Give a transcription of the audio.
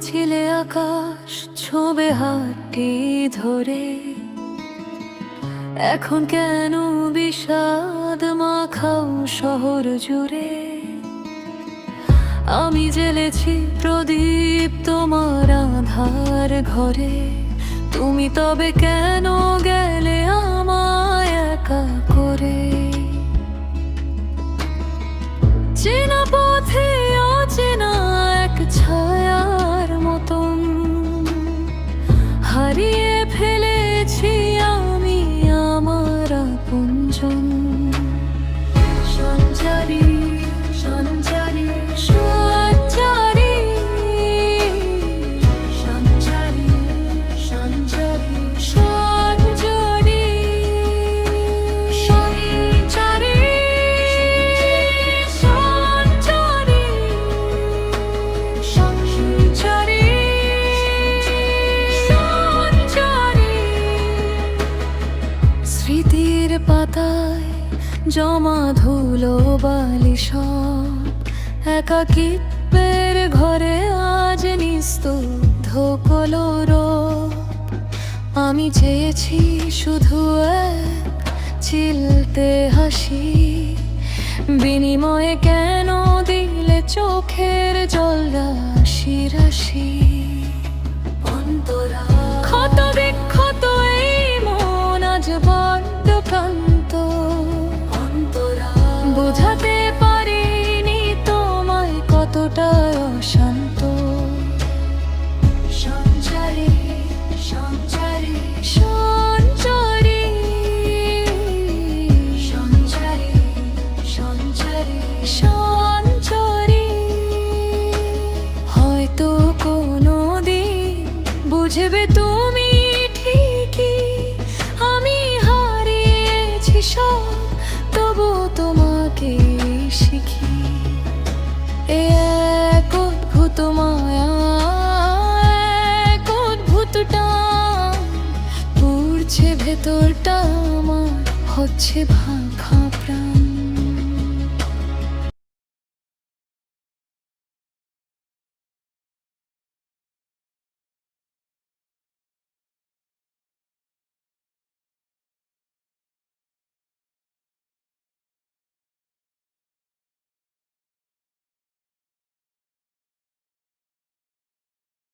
ছিলে আকাশ ছোবে হাতটি ধরে। এখন কেন বিষাদ মাখাও শহর জুড়ে? আমি জেলেছি প্রদীপ তোমার আধার ঘরে। তুমি তবে কেন গেলে আমায় একা 좀 পাতায় জমা ধুলো বালি একাকিত্বের ঘরে আজ নিস্তুব্ধ কলোর। আমি চেয়েছি শুধু এক চিলতে হাসি। বিনিময়ে কেন বোঝাতে পারিনি তোমায় কতটা অশান্ত। হয়তো কোনো দিন বুঝবে তুমি ভেতরটা আমার হচ্ছে ভাঙা